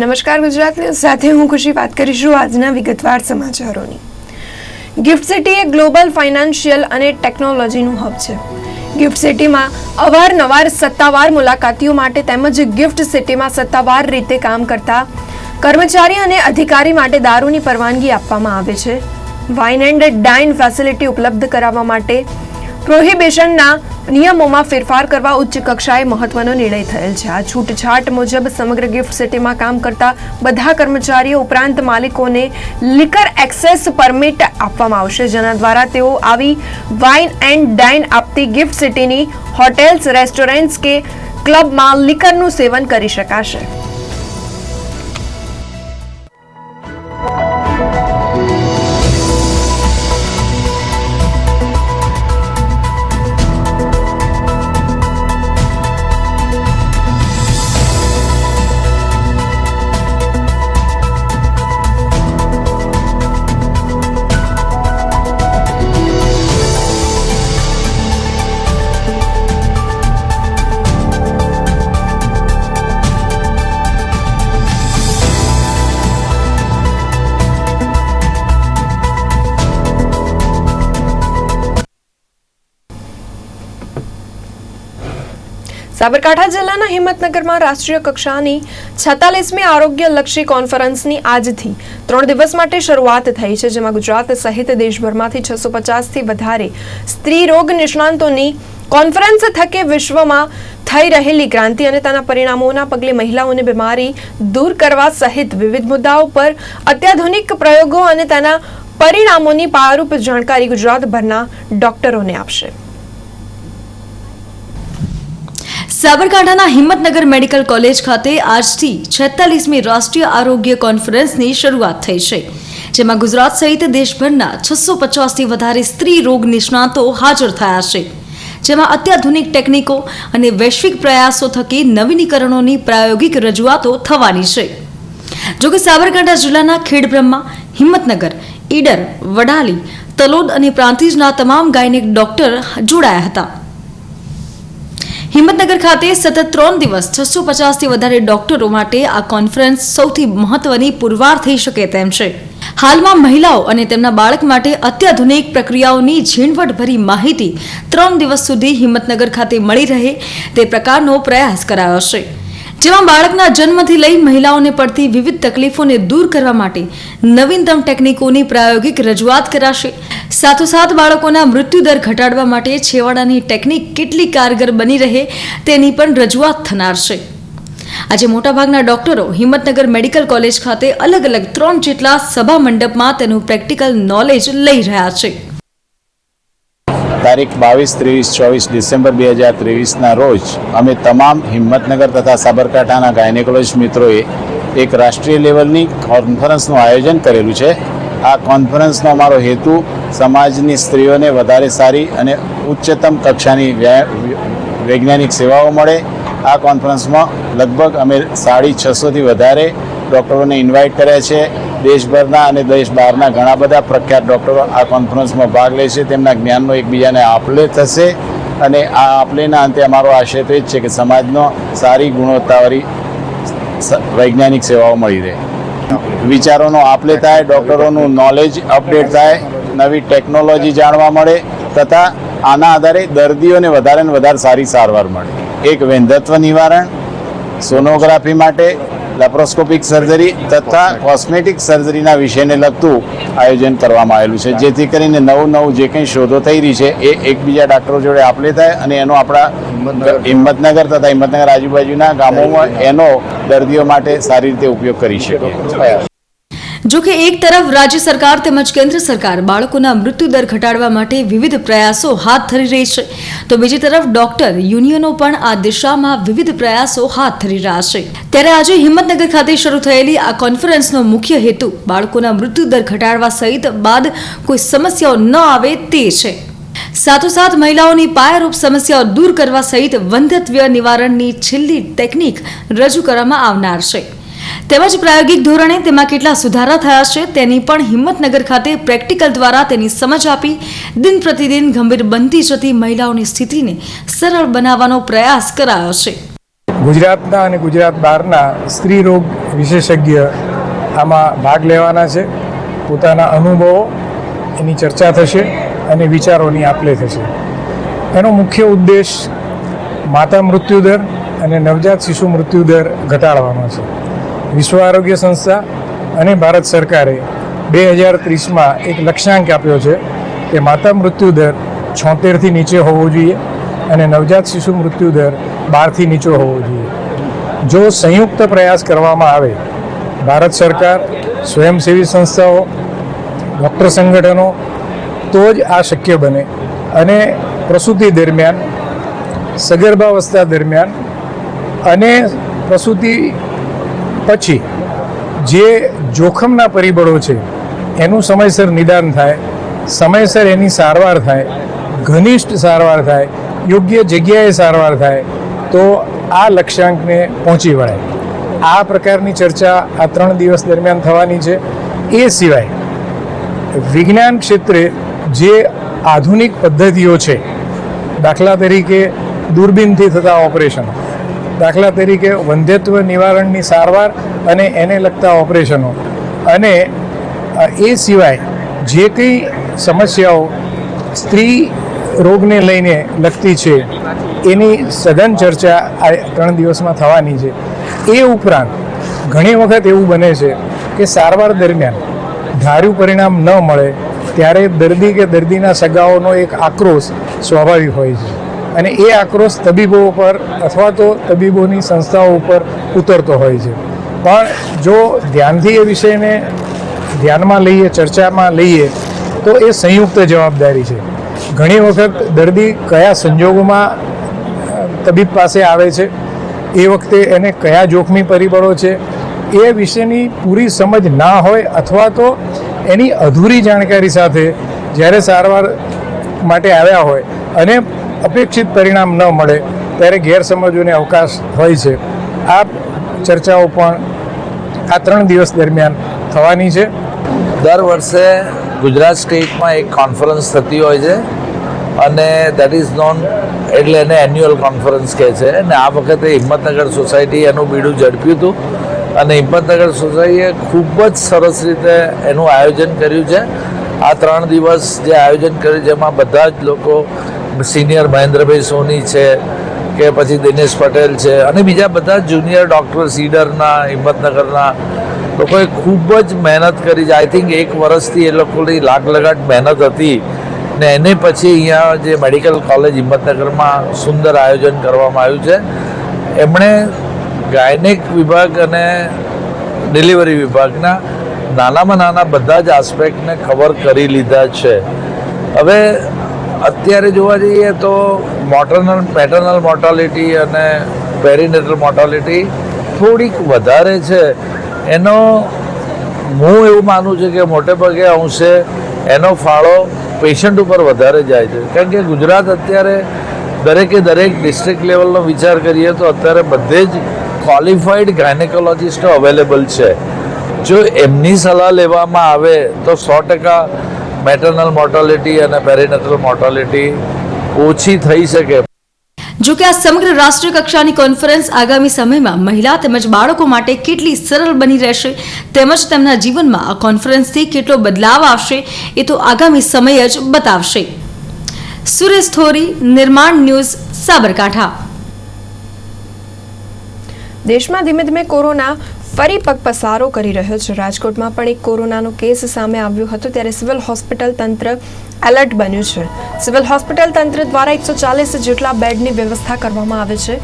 નમસ્કાર ગુજરાત ન્યૂઝ સાથે હું ખુશી વાત કરીશું આજના વિગતવાર સમાચારોની. ગિફ્ટ સિટી એ ગ્લોબલ ફાઇનાન્શિયલ અને ટેકનોલોજીનું હબ છે. ગિફ્ટ સિટીમાં અવારનવાર સત્તાવાર મુલાકાતીઓ માટે તેમજ ગિફ્ટ સિટીમાં સત્તાવાર રીતે કામ કરતા કર્મચારી અને અધિકારી માટે દારૂની પરવાનગી આપવામાં આવે છે. વાઇન એન્ડ ડાઇન ફેસિલિટી ઉપલબ્ધ કરાવવા માટે પ્રોહિબિશનના નિયમોમાં ફેરફાર કરવા ઉચ્ચ કક્ષાએ મહત્વનો નિર્ણય થયેલ છે. આ છૂટછાટ મુજબ સમગ્ર ગિફ્ટ સિટીમાં કામ કરતા બધા કર્મચારીઓ ઉપરાંત માલિકોને લિકર એક્સેસ પરમિટ આપવામાં આવશે. જેના દ્વારા તેઓ આવી વાઇન એન્ડ ડાઇન આપતી ગિફ્ટ સિટીની હોટેલ્સ, રેસ્ટોરન્ટ્સ કે ક્લબમાં લિકરનું સેવન કરી શકાશે. સાબરકાંઠા જિલ્લાના હિંમતનગરમાં રાષ્ટ્રીય કક્ષાની છતાલીસમી આરોગ્યલક્ષી કોન્ફરન્સની આજથી ત્રણ દિવસ માટે શરૂઆત થઈ છે, જેમાં ગુજરાત સહિત દેશભરમાંથી છસો પચાસથી વધારે સ્ત્રી રોગ નિષ્ણાંતોની કોન્ફરન્સ થકે વિશ્વમાં થઈ રહેલી ક્રાંતિ અને તેના પરિણામોના પગલે મહિલાઓને બીમારી દૂર કરવા સહિત વિવિધ મુદ્દાઓ પર અત્યાધુનિક પ્રયોગો અને તેના પરિણામોની પાયારૂપ જાણકારી ગુજરાતભરના ડોક્ટરોને આપશે. સાબરકાંઠાના હિંમતનગર મેડિકલ કોલેજ ખાતે આજથી છેતાલીસમી રાષ્ટ્રીય આરોગ્ય કોન્ફરન્સની શરૂઆત થઈ છે, જેમાં ગુજરાત સહિત દેશભરના છસો પચાસથી વધારે સ્ત્રી રોગ નિષ્ણાતો હાજર થયા છે. જેમાં અત્યાધુનિક ટેકનિકો અને વૈશ્વિક પ્રયાસો થકી નવીનીકરણોની પ્રાયોગિક રજૂઆતો થવાની છે. જોકે સાબરકાંઠા જિલ્લાના ખેડબ્રહ્મા, હિંમતનગર, ઈડર, વડાલી, તલોદ અને પ્રાંતિજના તમામ ગાયનેક ડોક્ટર જોડાયા હતા. હિંમતનગર ખાતે સતત ત્રણ દિવસ છસો પચાસથી વધારે ડોક્ટરો માટે આ કોન્ફરન્સ સૌથી મહત્વની પુરવાર થઈ શકે તેમ છે. હાલમાં મહિલાઓ અને તેમના બાળક માટે અત્યાધુનિક પ્રક્રિયાઓની ઝીણવટભરી માહિતી ત્રણ દિવસ સુધી હિંમતનગર ખાતે મળી રહે તે પ્રકારનો પ્રયાસ કરાયો છે. જેમાં બાળકના જન્મથી લઈ મહિલાઓને પડતી વિવિધ તકલીફોને દૂર કરવા માટે નવીનતમ ટેકનિકોની પ્રાયોગિક રજૂઆત કરાશે. સાથોસાથ બાળકોના મૃત્યુદર ઘટાડવા માટે છેવાડાની ટેકનિક કેટલી કારગર બની રહે તેની પણ રજૂઆત થનાર છે. આજે મોટાભાગના ડોક્ટરો હિંમતનગર મેડિકલ કોલેજ ખાતે અલગ અલગ ત્રણ જેટલા સભા મંડપમાં તેનું પ્રેક્ટિકલ નોલેજ લઈ રહ્યા છે. તારીખ બાવીસ, ત્રેવીસ, ચોવીસ ડિસેમ્બર બે હજાર ત્રેવીસના રોજ અમે તમામ હિંમતનગર તથા સાબરકાંઠાના ગાયનેકોલોજીસ્ટ મિત્રોએ એક રાષ્ટ્રીય લેવલની કોન્ફરન્સનું આયોજન કરેલું છે. આ કોન્ફરન્સનો અમારો હેતુ સમાજની સ્ત્રીઓને વધારે સારી અને ઉચ્ચતમ કક્ષાની વૈજ્ઞાનિક સેવાઓ મળે. આ કોન્ફરન્સમાં લગભગ અમે સાડી છસોથી વધારે ડૉક્ટરોને ઇન્વાઇટ કર્યા છે. દેશભરના અને દેશ બહારના ઘણા બધા પ્રખ્યાત ડૉક્ટરો આ કોન્ફરન્સમાં ભાગ લે છે. તેમના જ્ઞાનનો એકબીજાને આપલે થશે અને આ આપલેના અંતે અમારો આશય તો એ જ છે કે સમાજનો સારી ગુણવત્તાવાળી વૈજ્ઞાનિક સેવાઓ મળી રહે. વિચારોનો આપલે થાય, ડૉક્ટરોનું નોલેજ અપડેટ થાય, નવી ટેકનોલોજી જાણવા મળે તથા આના આધારે દર્દીઓને વધારે ને વધારે સારી સારવાર મળે. એક વેંધત્વ નિવારણ સોનોગ્રાફી માટે લેપ્રોસ્કોપિક સર્જરી તથા કોસ્મેટિક સર્જરીના વિષયને લગતું આયોજન કરવામાં આવેલું છે. જેથી કરીને નવું નવું જે કંઈ શોધો થઈ રહી છે એ એકબીજા ડાક્ટરો જોડે આપલે થાય અને એનો આપણા હિંમતનગર. તથા હિંમતનગર આજુબાજુના ગામોમાં એનો દર્દીઓ માટે સારી રીતે ઉપયોગ કરી શકીએ જો કે એક તરફ રાજ્ય સરકાર તેમજ કેન્દ્ર સરકાર બાળકોના મૃત્યુદર ઘટાડવા માટે વિવિધ પ્રયાસો હાથ ધરી રહી છે. તો બીજી તરફ ડોક્ટર યુનિયનો પણ આ દિશામાં વિવિધ પ્રયાસો હાથ ધરી રહ્યા છે. ત્યારે આજે હિંમતનગર ખાતે શરૂ થયેલી આ કોન્ફરન્સનો મુખ્ય હેતુ બાળકોના મૃત્યુદર ઘટાડવા સહિત બાદ કોઈ સમસ્યાઓ ન આવે તે છે. સાથોસાથ મહિલાઓની પાયારૂપ સમસ્યાઓ દૂર કરવા સહિત વંધત્વ નિવારણની છેલ્લી ટેકનિક રજૂ કરવામાં આવનાર છે. તેમજ પ્રાયોગિક ધોરણે તેમાં કેટલા સુધારા થયા છે તેની પણ હિંમતનગર ખાતે પ્રેક્ટિકલ દ્વારા તેની સમજ આપી દિન પ્રતિદિન ગંભીર બનતી જતી મહિલાઓની સ્થિતિને સરળ બનાવવાનો પ્રયાસ કરાયો છે. ગુજરાતના અને ગુજરાત બહારના સ્ત્રી રોગ વિશેષજ્ઞ આમાં ભાગ લેવાના છે. પોતાના અનુભવો, એની ચર્ચા થશે અને વિચારોની આપલે થશે. એનો મુખ્ય ઉદ્દેશ માતા મૃત્યુદર અને નવજાત શિશુ મૃત્યુદર ઘટાડવાનો છે. વિશ્વ આરોગ્ય સંસ્થા અને ભારત સરકારે બે હજાર ત્રીસમાં એક લક્ષ્યાંક આપ્યો છે કે માતા મૃત્યુદર છોતેરથી નીચે હોવો જોઈએ અને નવજાત શિશુ મૃત્યુદર બારથી નીચો હોવો જોઈએ. જો સંયુક્ત પ્રયાસ કરવામાં આવે, ભારત સરકાર, સ્વયંસેવી સંસ્થાઓ, ડૉક્ટર સંગઠનો, તો જ આ શક્ય બને. અને પ્રસૂતિ દરમિયાન, સગર્ભાવસ્થા દરમિયાન અને પ્રસૂતિ પછી જે જોખમના પરિબળો છે, એનું સમયસર નિદાન થાય, સમયસર એની સારવાર થાય, ઘનિષ્ઠ સારવાર થાય, યોગ્ય જગ્યાએ સારવાર થાય, તો આ લક્ષ્યાંકને પહોંચી વળાય આ પ્રકારની ચર્ચા આ ત્રણ દિવસ દરમિયાન થવાની છે. એ સિવાય વિજ્ઞાન ક્ષેત્રે જે આધુનિક પદ્ધતિઓ છે, દાખલા તરીકે દૂરબીનથી થતા ઓપરેશનો દાખલા તરીકે વંધ્યત્વ નિવારણની સારવાર અને એને લગતા ઓપરેશનો. અને એ સિવાય જે કંઈ સમસ્યાઓ સ્ત્રી રોગને લઈને લગતી છે, એની સઘન ચર્ચા આ ત્રણ દિવસમાં થવાની છે. એ ઉપરાંત ઘણી વખત એવું બને છે કે સારવાર દરમિયાન ધાર્યું પરિણામ ન મળે, ત્યારે દર્દી કે દર્દીના સગાઓનો એક આક્રોશ સ્વાભાવિક હોય છે. અને એ આક્રોશ તબીબો ઉપર અથવા તો તબીબોની સંસ્થાઓ ઉપર ઉતરતો હોય છે. પણ જો ધ્યાનથી એ વિષયને ધ્યાનમાં લઈએ, ચર્ચામાં લઈએ, તો એ સંયુક્ત જવાબદારી છે. ઘણી વખત દર્દી કયા સંજોગોમાં તબીબ પાસે આવે છે, એ વખતે એને કયા જોખમી પરિબળો છે, એ વિશેની પૂરી સમજ ના હોય અથવા તો એની અધૂરી જાણકારી સાથે જ્યારે સારવાર માટે આવ્યા હોય અને અપેક્ષિત પરિણામ ન મળે ત્યારે ગેરસમજોને અવકાશ હોય છે. આ ચર્ચાઓ પણ આ ત્રણ દિવસ દરમિયાન થવાની છે. દર વર્ષે ગુજરાત સ્ટેટમાં એક કોન્ફરન્સ થતી હોય છે અને દેટ ઇઝ નોન એટલે એને એન્યુઅલ કોન્ફરન્સ કહે છે. અને આ વખતે હિંમતનગર સોસાયટી એનું બીડું ઝડપ્યું હતું અને હિંમતનગર સોસાયટીએ ખૂબ જ સરસ રીતે એનું આયોજન કર્યું છે. આ ત્રણ દિવસ જે આયોજન કર્યું જેમાં બધા જ લોકો સિનિયર મહેન્દ્રભાઈ સોની છે, કે પછી દિનેશ પટેલ છે, અને બીજા બધા જુનિયર ડૉક્ટર સીડરના, હિંમતનગરના, લોકોએ ખૂબ જ મહેનત કરી છે. આઈ થિંક એક વર્ષથી એ લોકોની લાગ લગાટ મહેનત હતી ને એને પછી અહીંયા જે મેડિકલ કોલેજ હિંમતનગરમાં સુંદર આયોજન કરવામાં આવ્યું છે. એમણે ગાયનેક વિભાગ અને ડિલિવરી વિભાગના નાનામાં નાના બધા જ આસ્પેક્ટને કવર કરી લીધા છે. હવે અત્યારે જોવા જઈએ તો મોટરનલ, પેટર્નલ મોર્ટાલિટી અને પેરીનેટલ મોર્ટાલિટી થોડીક વધારે છે. એનો હું એવું માનું છું કે મોટે ભાગે અંશે એનો ફાળો પેશન્ટ ઉપર વધારે જાય છે. કારણ કે ગુજરાત અત્યારે દરેકે દરેક ડિસ્ટ્રિક્ટ લેવલનો વિચાર કરીએ તો અત્યારે બધે જ ક્વોલિફાઈડ ગાયનેકોલોજીસ્ટો અવેલેબલ છે. જો એમની સલાહ લેવામાં આવે તો સો ટકા મેટર્નલ મોર્ટાલિટી અને પેરીનેટલ મોર્ટાલિટી ઓછી થઈ શકે. જો કે આ સમગ્ર રાષ્ટ્રીય કક્ષાની કોન્ફરન્સ આગામી સમયમાં મહિલા તેમજ બાળકો માટે કેટલી સરળ બની રહેશે તેમજ તેમના જીવનમાં આ કોન્ફરન્સથી કેટલો બદલાવ આવશે એ તો આગામી સમય જ બતાવશે. સુરેશ થોરી નિર્માણ ન્યૂઝ સાબરકાંઠા. દેશમાં ધીમે ધીમે કોરોના ફરી પગપસારો કરી રહ્યો છે. રાજકોટમાં પણ એક કોરોનાનો કેસ સામે આવ્યો હતો ત્યારે સિવિલ હોસ્પિટલ તંત્ર એલર્ટ બન્યું છે. સિવિલ હોસ્પિટલ તંત્ર દ્વારા એકસો ચાલીસ જેટલા બેડની વ્યવસ્થા કરવામાં આવે છે.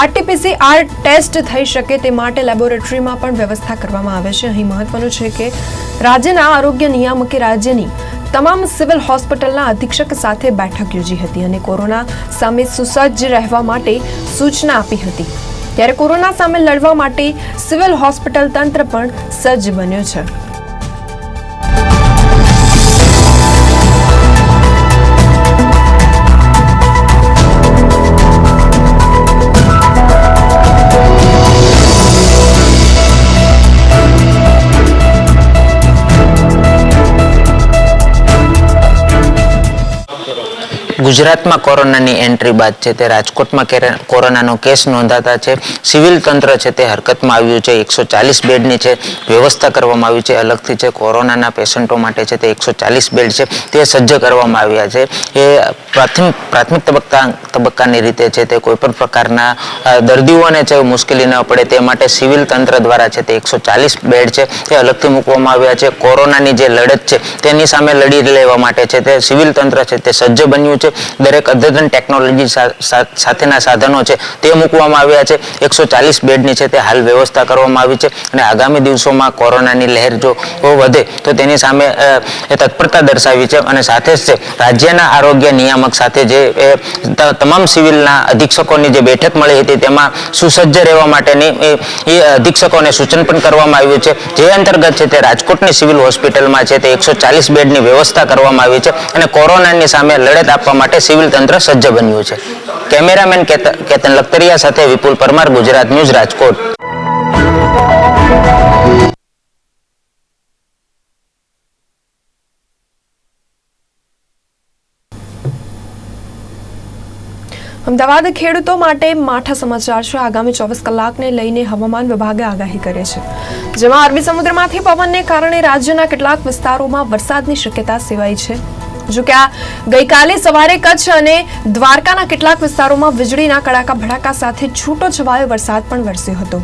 આરટીપીસી આર ટેસ્ટ થઈ શકે તે માટે લેબોરેટરીમાં પણ વ્યવસ્થા કરવામાં આવે છે. અહીં મહત્વનું છે કે રાજ્યના આરોગ્ય નિયામકે રાજ્યની તમામ સિવિલ હોસ્પિટલના અધિક્ષક સાથે બેઠક યોજી હતી અને કોરોના સામે સુસજ્જ રહેવા માટે સૂચના આપી હતી. ત્યારે કોરોના સામે લડવા માટે સિવિલ હોસ્પિટલ તંત્ર પણ સજ્જ બન્યું છે. ગુજરાતમાં કોરોનાની એન્ટ્રી બાદ છે તે રાજકોટમાં કોરોનાનો કેસ નોંધાતા છે. સિવિલ તંત્ર છે તે હરકતમાં આવ્યું છે. એકસો ચાલીસ બેડની છે, વ્યવસ્થા કરવામાં આવી છે. અલગથી છે, કોરોનાના પેશન્ટો માટે છે તે એકસો ચાલીસ બેડ છે, તે સજ્જ કરવામાં આવ્યા છે. એ પ્રાથમિક પ્રાથમિક તબક્કા તબક્કાની રીતે છે તે કોઈપણ પ્રકારના દર્દીઓને છે મુશ્કેલી ન પડે તે માટે સિવિલ તંત્ર દ્વારા છે તે એકસો ચાલીસ બેડ છે તે અલગથી મૂકવામાં આવ્યા છે. કોરોનાની જે લડત છે તેની સામે લડી લેવા માટે છે તે સિવિલ તંત્ર છે તે સજ્જ બન્યું છે. દરેક અદ્યતન ટેકનોલોજી સાથેના સાધનો છે. તે મૂકવામાં આવ્યા છે. એકસો ચાલીસ બેડની છે તે હાલ વ્યવસ્થા કરવામાં આવી છે. અને આગામી દિવસોમાં કોરોનાની લહેર જો વધે, તો તેની સામે તત્પરતા દર્શાવી છે. અને સાથે જ છે, રાજ્યના આરોગ્ય નિયામક સાથે જે તમામ સિવિલના અધિક્ષકોની જે બેઠક મળી હતી, તેમાં સુસજ્જ રહેવા માટેની, એ અધિક્ષકોને સૂચન પણ કરવામાં આવ્યું છે. જે અંતર્ગત છે તે રાજકોટની સિવિલ હોસ્પિટલમાં છે તે એકસો ચાલીસ બેડની વ્યવસ્થા કરવામાં આવી છે. અને કોરોનાની સામે લડત આપવા માટે સિવિલ તંત્ર સજ્જ બન્યું છે. કેમેરામેન કેતન લખતરિયા સાથે વિપુલ પરમાર, ગુજરાત ન્યૂઝ, રાજકોટ. અમદાવાદ ખેડૂતો માટે માઠા સમાચાર છે. આગામી ચોવીસ કલાકને લઈને હવામાન વિભાગે આગાહી કરે છે. જેમાં અરબી સમુદ્રમાંથી પવનને કારણે રાજ્યના કેટલાક વિસ્તારોમાં વરસાદની શક્યતા સેવાઈ છે. જો કે આ ગઈકાલે સવારે કચ્છ અને દ્વારકાના કેટલાક વિસ્તારોમાં વીજળીના કડાકા ભડાકા સાથે છૂટો છવાયો વરસાદ પણ વરસ્યો હતો.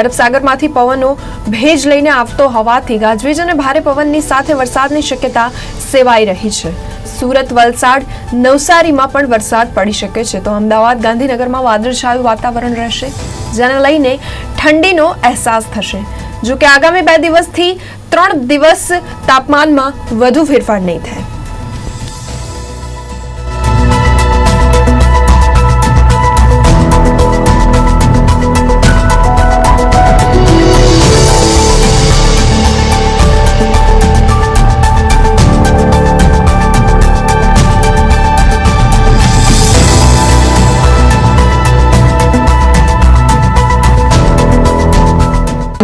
અરબ સાગરમાંથી પવનો ભેજ લઈને આવતો હોવાથી ગાજવીજ અને ભારે પવનની સાથે વરસાદની શક્યતા સેવાઈ રહી છે. સુરત, વલસાડ, નવસારીમાં પણ વરસાદ પડી શકે છે. તો અમદાવાદ, ગાંધીનગરમાં વાદળછાયું વાતાવરણ રહેશે, જેને લઈને ઠંડીનો અહેસાસ થશે. જો કે આગામી બે દિવસથી ત્રણ દિવસ તાપમાનમાં વધુ ફેરફાર નહીં થાય.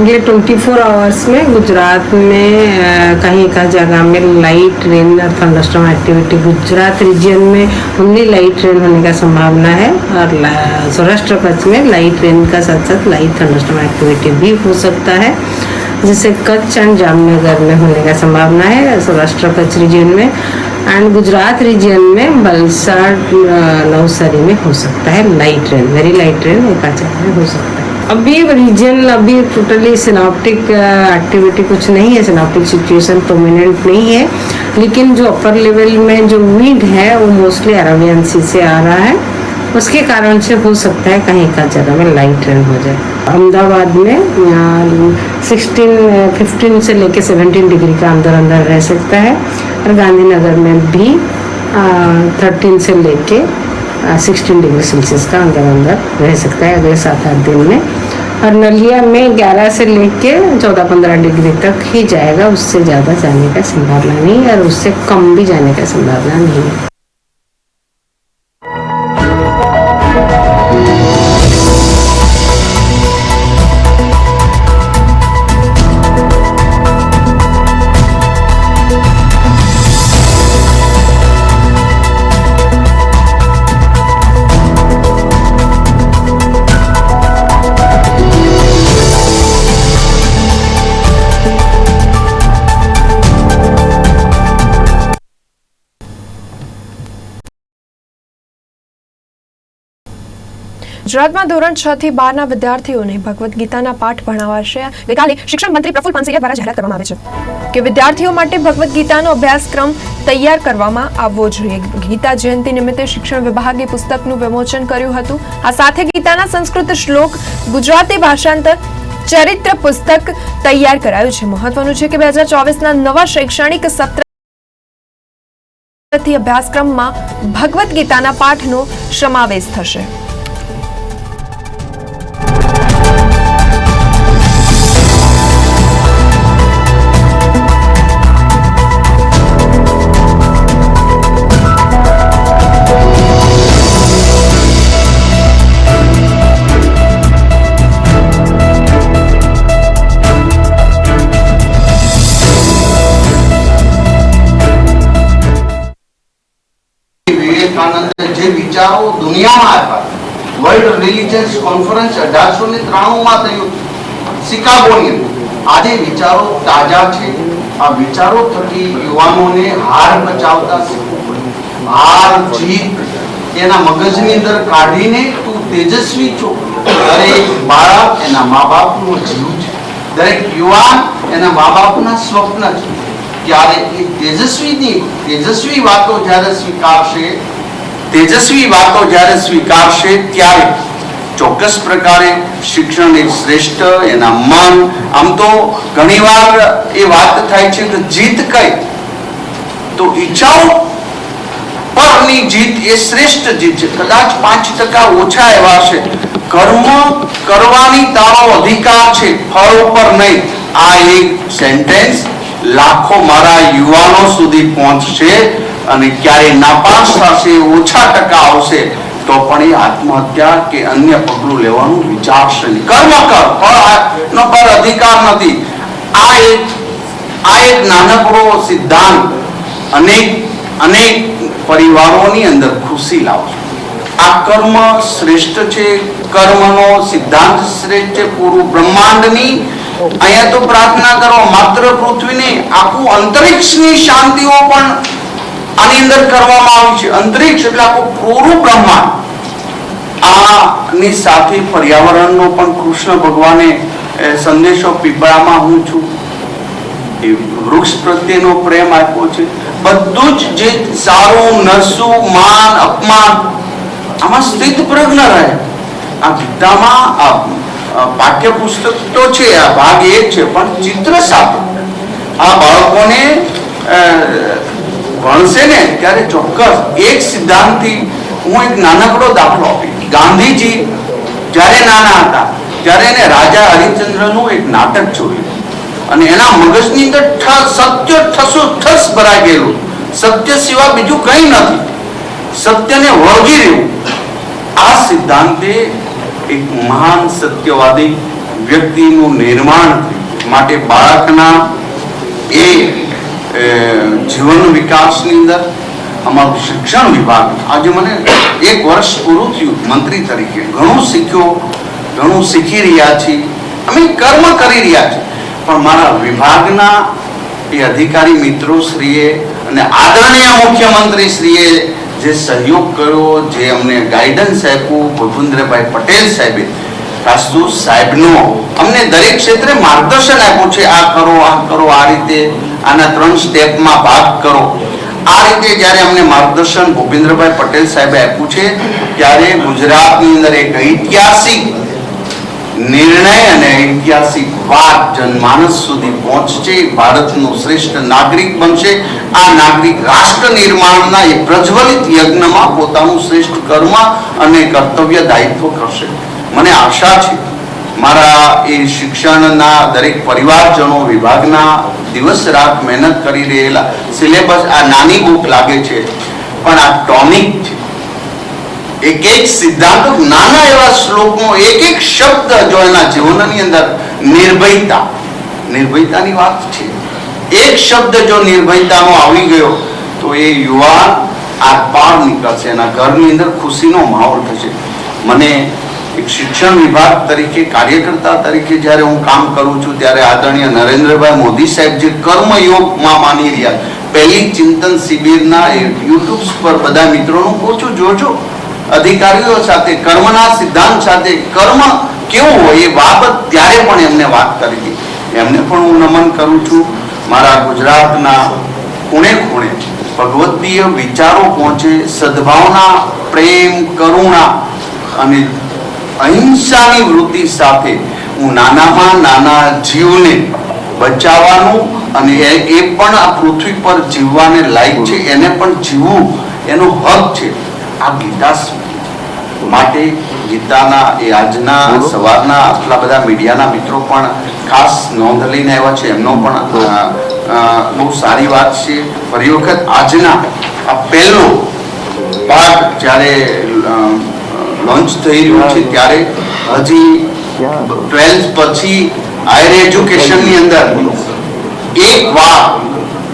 अगले 24 आवर्स में गुजरात में कहीं का जगह में लाइट रेन और थंडरस्टॉर्म एक्टिविटी गुजरात रीजन में ओनली लाइट रेन होने का संभावना है और सौराष्ट्र कच्छ में लाइट रेन का साथ साथ लाइट थंडरस्टॉर्म एक्टिविटी भी हो सकता है जिससे कच्छ एंड जामनगर में होने का संभावना है सौराष्ट्र कच्छ रीजन में एंड गुजरात रीजन में वलसाड नवसारी में हो सकता है light rain very light rain एक में हो सकता है। अभी रीजन अभी टोटली सिनाप्टिक एक्टिविटी कुछ नहीं है सिनाप्टिक सिचुएशन प्रोमिनेंट नहीं है, लेकिन जो अपर लेवल में जो विंड है, वो मोस्टली अरबियन सी से आ रहा है। उसके कारण से हो सकता है कहीं का जगह में लाइट रेन हो जाए। अहमदाबाद में सिक्सटीन फिफ्टीन से लेके सेवनटीन डिग्री का अंदर अंदर रह सकता है, और गांधीनगर में भी थर्टीन से लेके सिक्सटीन डिग्री सेल्सियस का अंदर अंदर रह सकता है, अगले सात आठ दिन में। और नलिया में 11 से लेके 14-15 डिग्री तक ही जाएगा उससे ज़्यादा जाने का संभावना नहीं है और उससे कम भी जाने का संभावना नहीं है ગુજરાતમાં ધોરણ છ થી બારના વિદ્યાર્થીઓને ભગવદ્ ગીતાના પાઠ ભણાવાશે. ગઈકાલે શિક્ષણ મંત્રી પ્રફુલ પાનસરિયા દ્વારા જાહેરાત કરવામાં આવે છે કે વિદ્યાર્થીઓ માટે ભગવદ્ ગીતાનો અભ્યાસક્રમ તૈયાર કરવામાં આવવો જોઈએ. ગીતા જયંતિ નિમિત્તે શિક્ષણ વિભાગે પુસ્તકનું વિમોચન કર્યું હતું. આ સાથે ગીતાના સંસ્કૃત શ્લોક, ગુજરાતી ભાષાંતર, ચરિત્ર પુસ્તક તૈયાર કરાયું છે. મહત્વનું છે કે બે હજાર ચોવીસના નવા શૈક્ષણિક સત્ર અભ્યાસક્રમમાં ભગવદ્ ગીતાના પાઠનો સમાવેશ થશે. રિલિજન્સ કોન્ફરન્સ અઢારસો ને થયું. શિકાગોની આજે વિચારો તાજા છે. આ વિચારો થકી યુવાનોને હાર બચાવતા હાર જીત તેના મગજની અંદર કાઢીને તું તેજસ્વી છો. દરેક બાળક એના મા બાપનો જીવ છે. દરેક યુવાન એના મા બાપના સ્વપ્ન છે. ત્યારે એ તેજસ્વીની તેજસ્વી વાતો જ્યારે સ્વીકારશે, તેજસ્વી વાતો જ્યારે સ્વીકારશે, ત્યારે ચોક્કસ પ્રકારે શિક્ષણ એ શ્રેષ્ઠ, એના મન. આમ તો ઘણીવાર એ વાત થાય છે કે જીત કઈ? તો ઈચ્છાઓ? પરની જીત એ શ્રેષ્ઠ જીત છે. કદાચ પાંચ ટકા ઓછા એવા છે કર્મ કરવાની તારો અધિકાર છે, ફળ ઉપર નહીં. આ એક સેન્ટેન્સ લાખો મારા યુવાનો સુધી પહોંચશે અને ક્યારે નાપાસ થશે, ઓછા ટકા આવશે. તો પણ એ આત્મહત્યા કે અન્ય પગલું લેવાનું વિચારશે નહીં. કર્મ કર. ફળ પર અધિકાર નથી. આ એક આ એક નાનકડો સિદ્ધાંત અનેક અનેક પરિવારોની અંદર ખુશી લાવશે આ કર્મ શ્રેષ્ઠ છે, કર્મનો સિદ્ધાંત શ્રેષ્ઠ છે, પૂરું બ્રહ્માંડની. અહીંયા તો પ્રાર્થના કરો, માત્ર પૃથ્વીને, આખું અંતરિક્ષની શાંતિઓ પણ આની અંદર કરવામાં આવી છે અંતરિક્ષ એટલે આખું પૂરું બ્રહ્માંડ. આની સાથે પર્યાવરણનો પણ કૃષ્ણ ભગવાને સંદેશો પીપળામાં હું છું. એ વૃક્ષ પ્રત્યેનો પ્રેમ આપ્યો છે. બધું જ જે સારું, નરસું, માન, અપમાન, આમાં સ્થિત પ્રજ્ઞ રહે. આ ગીતામાં પાઠ્યપુસ્તક તો છે, આ ભાગ એ છે, પણ ચિત્ર સાથે આ બાળકોને ભણશે ને ત્યારે ચોક્કસ એક સિદ્ધાંતથી હું એક નાનકડો દાખલો આપી ગાંધીજી જ્યારે નાના હતા, ત્યારે એને રાજા હરિચંદ્રનું એક નાટક જોયું. અને એના મગજની અંદર સત્ય, ઠસો, ઠસ ભરાઈ ગયેલું. સત્ય સિવાય બીજું કંઈ નથી. સત્યને વળગી રહેવું. આ સિદ્ધાંતે એક મહાન સત્યવાદી વ્યક્તિનું નિર્માણ માટે બાળકના એ જીવન વિકાસની અંદર અમારું શિક્ષણ વિભાગ આજે મને એક વર્ષ પૂરું થયું મંત્રી તરીકે. ઘણું શીખ્યો, ઘણું શીખી રહ્યા છીએ. અમે કર્મ કરી રહ્યા છીએ. પણ મારા વિભાગના એ અધિકારી મિત્રો શ્રીએ અને આદરણીય મુખ્યમંત્રી શ્રીએ જે સહયોગ કર્યો, જે અમને ગાઈડન્સ આપ્યું, ભૂપેન્દ્રભાઈ પટેલ સાહેબે, રાજદૂત સાહેબનો, અમને દરેક ક્ષેત્રે માર્ગદર્શન આપ્યું છે, આ કરો આ કરો, આ રીતે આના ત્રણ સ્ટેપમાં ભાગ કરો. આ રીતે જ્યારે અમને માર્ગદર્શન ભૂપેન્દ્રભાઈ પટેલ સાહેબે આપ્યું છે, ત્યારે ગુજરાતની અંદર એક ઐતિહાસિક નિર્ણય અને ઐતિહાસિક વાત જનમાનસ સુધી પહોંચશે, ભારતનો શ્રેષ્ઠ નાગરિક બનશે. આ નાગરિક રાષ્ટ્ર નિર્માણના એ પ્રજ્વલિત યજ્ઞમાં પોતાનું શ્રેષ્ઠ કર્મ અને કર્તવ્ય દાયિત્વ કરશે. મને આશા છે મારા એ શિક્ષણના દરેક પરિવારજનો વિભાગના દિવસ રાત મહેનત કરી રહેલા. સિલેબસ આ નાની બુક લાગે છે, પણ આ ટોનિક છે. એક એક સિદ્ધાંત નાના એવા શ્લોકનો એક એક શબ્દ જો એના જીવનની અંદર નિર્ભયતા, નિર્ભયતાની વાત છે. એક શબ્દ જો નિર્ભયતાનો આવી ગયો, તો એ યુવાન આ પાર નીકળશે એના ઘરની અંદર ખુશીનો માહોલ થશે. મને એક શિક્ષણ વિભાગ તરીકે, કાર્યકર્તા તરીકે જ્યારે હું કામ કરું છું, ત્યારે આદરણીય નરેન્દ્રભાઈ મોદી સાહેબ જે કર્મયોગમાં માની રહ્યા પહેલી ચિંતન શિબિરના એ યુટ્યુબ પર બધા મિત્રોનું ઓછું જોજો. અધિકારીઓ સાથે, કર્મના સિદ્ધાંત સાથે, કર્મ કેવું હોય એ બાબત ત્યારે પણ એમને વાત કરી હતી. એમને પણ હું નમન કરું છું. મારા ગુજરાતના ખૂણે ખૂણે ભગવદીય વિચારો પહોંચે, સદભાવના, પ્રેમ, કરુણા અને અહિંસાની વૃત્તિ સાથે હું નાનામાં નાના જીવને બચાવવાનું અને એ પણ આ પૃથ્વી પર જીવવાને લાયક છે એને પણ જીવવું એનો હક છે. આ ગીતા માટે ગીતાના એ આજના સવારના આટલા બધા મીડિયાના મિત્રો પણ ખાસ નોંધ લઈને આવ્યા છે. એમનો પણ બહુ સારી વાત છે. ફરી વખત આજના આ પહેલો પાઠ જ્યારે લોન્ચ થઈ રહ્યું છે ત્યારે હજી ટ્વેલ્થ પછી હાયર એજ્યુકેશનની અંદર એક વાર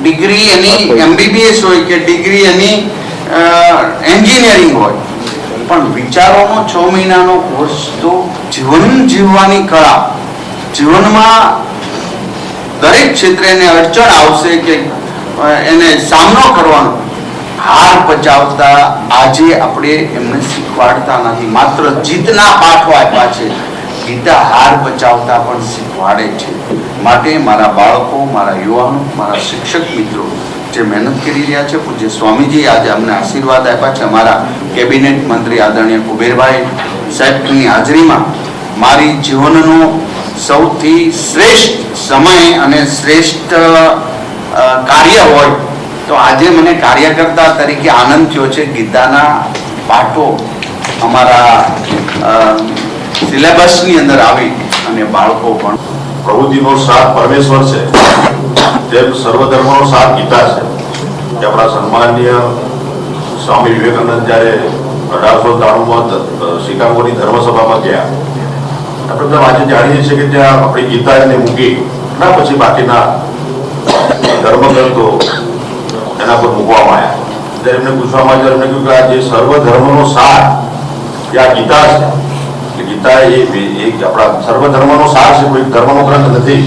ડિગ્રી એની એમબીબીએસ હોય કે ડિગ્રી એની એન્જિનિયરિંગ હોય, પણ વિચારોનો છ મહિનાનો કોર્સ તો જીવન જીવવાની કળા, જીવનમાં દરેક ક્ષેત્રે એને અડચણ આવશે કે એને સામનો કરવાનો. હાર પચાવતા આજે આપણે એમને શીખવાડતા નથી માત્ર જીતના પાઠો આપ્યા છે. ગીતા હાર પચાવતા પણ શીખવાડે છે. માટે મારા બાળકો, મારા યુવાનો, મારા શિક્ષક મિત્રો જે મહેનત કરી રહ્યા છે, પૂજ્ય સ્વામીજી આજે અમને આશીર્વાદ આપ્યા છે. અમારા કેબિનેટ મંત્રી આદરણીય કુબેરભાઈ સાહેબની હાજરીમાં મારી જીવનનો સૌથી શ્રેષ્ઠ સમય અને શ્રેષ્ઠ કાર્ય હોય તો આજે મને કાર્યકર્તા તરીકે આનંદ થયો છે. ગીતાના પાઠો અમારા સિલેબસની અંદર આવી અને બાળકો પણ. પ્રભુજીનો સાર પરમેશ્વર છે. તેમ સર્વધર્મનો સાર ગીતા છે. આપણા સન્માનીય સ્વામી વિવેકાનંદ જ્યારે અઢારસો ત્રાણુંમાં શિકાગોની ધર્મસભામાં ગયા. આપણે તો આજે જાણીએ છીએ કે ત્યાં આપણી ગીતા એને મૂકી ના પછી બાકીના ધર્મગ્રંથો એના પર મૂકવામાં આવ્યા. ત્યારે એમને પૂછવામાં આવ્યું, એમને કહ્યું કે આ જે સર્વધર્મનો સાર એ આ ગીતા છે. એટલે ગીતા એ એક આપણા સર્વ ધર્મનો સાર છે, કોઈ ધર્મનો ગ્રંથ નથી.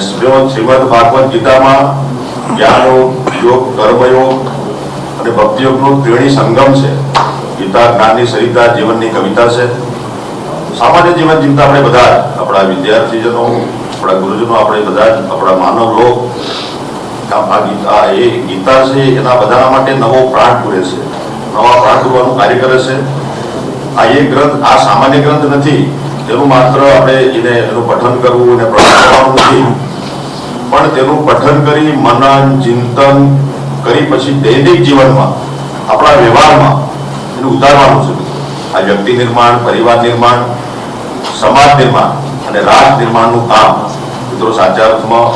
શ્રીમદ ભાગવત ગીતામાં જ્ઞાનયોગ યોગ, કર્મયોગ અને ભક્તિયોગનો ત્રિવેણી સંગમ છે. ગીતા, જ્ઞાનની સરિતા, જીવનની કવિતા છે. સામાન્ય જીવન જીવતા આપણે બધા આપણા વિદ્યાર્થીજનો, આપણા ગુરુજનો, આપણે બધા આપણા માનવ લોક ગીતા છે, એના બધાના માટે નવો પ્રાણ પૂરે છે. નવા પ્રાણ પૂરવાનું કાર્ય કરે છે. આ એ ગ્રંથ, આ સામાન્ય ગ્રંથ નથી. તેનું માત્ર આપણે એને એનું પઠન કરવું અને કરવાનું નથી. પણ તેનું પઠન કરી મનન, ચિંતન કરી પછી દૈનિક જીવનમાં, આપણા વ્યવહારમાં એને ઉતારવાનું છે. આ વ્યક્તિ નિર્માણ, પરિવાર નિર્માણ, સમાજ નિર્માણ અને રાષ્ટ્ર નિર્માણનું કામ મિત્રો સાચા અર્થમાં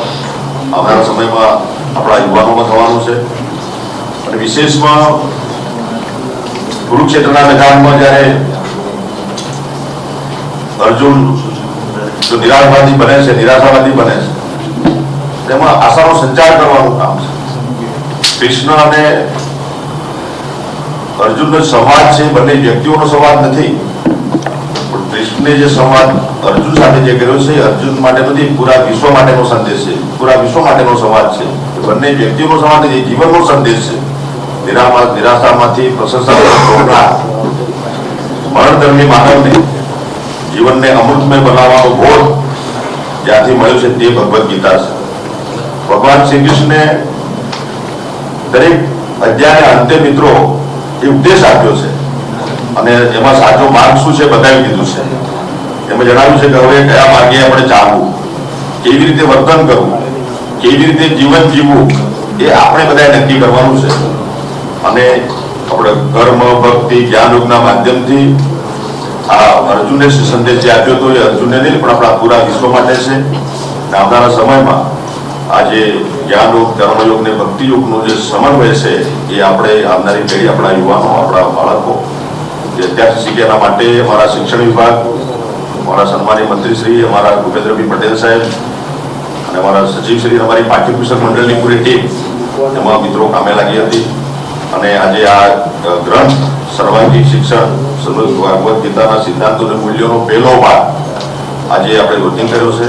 આવનારા સમયમાં આપણા યુવાનોમાં થવાનું છે. અને વિશેષમાં કુરુક્ષેત્રના મેદાનમાં જ્યારે અર્જુન જો નિરાશવાદી બને છે, નિરાશાવાદી બને છે, તેમાં આશાનો સંચાર કરવાનું કામ છે. કૃષ્ણ અને અર્જુનનો સંવાદ છે, બંને વ્યક્તિઓનો સંવાદ નથી. પણ કૃષ્ણે જે સંવાદ અર્જુન સાથે જે કર્યો છે અર્જુન માટે નથી પૂરા વિશ્વ માટેનો સંદેશ છે. પૂરા વિશ્વ માટેનો સંવાદ છે. બંને વ્યક્તિઓ સંવાદ નથી જીવનનો સંદેશ છે નિરાશામાંથી પ્રશંસા મરણધર્મી માનવને જીવનને અમૃતમય બનાવવાનો બોધ જ્યાંથી મળ્યો છે તે ભગવદ્ ગીતા છે. ભગવાન શ્રી કૃષ્ણે દરેક અધ્યાયના અંતે મિત્રો એ ઉપદેશ આપ્યો છે. અને એમાં સાચો માર્ગ શું છે બતાવી દીધું છે. એમાં જણાવ્યું છે કે હવે કયા માર્ગે આપણે ચાલવું, કેવી રીતે વર્તન કરવું કેવી રીતે જીવન જીવવું એ આપણે બધાએ નક્કી કરવાનું છે. અને આપણે કર્મ ભક્તિ જ્ઞાન યોગના માધ્યમથી આ અર્જુને સંદેશ જે આપ્યો હતો એ અર્જુને નહીં, પણ આપણા પૂરા વિશ્વ માટે છે. આવનારા સમયમાં આજે જ્ઞાન યોગ કર્મયોગ ને ભક્તિ યોગનો જે સમન્વય છે એ આપણે આવનારી પેઢી, આપણા યુવાનો, આપણા બાળકો જે અત્યારથી શીખે એના માટે અમારા શિક્ષણ વિભાગ, અમારા સન્માનીય મંત્રી શ્રી અમારા ભૂપેન્દ્રભાઈ પટેલ સાહેબ અને અમારા સચિવશ્રી અમારી પાઠ્યપુસ્તક મંડળની પૂરી ટીમ, એમાં મિત્રો કામે લાગી હતી. અને આજે આ ગ્રંથ સર્વાંગી શિક્ષણ ભગવદ્ ગીતાના સિદ્ધાંતો અને મૂલ્યોનો પહેલો ભાગ આજે આપણે લોન્ચિંગ કર્યો છે.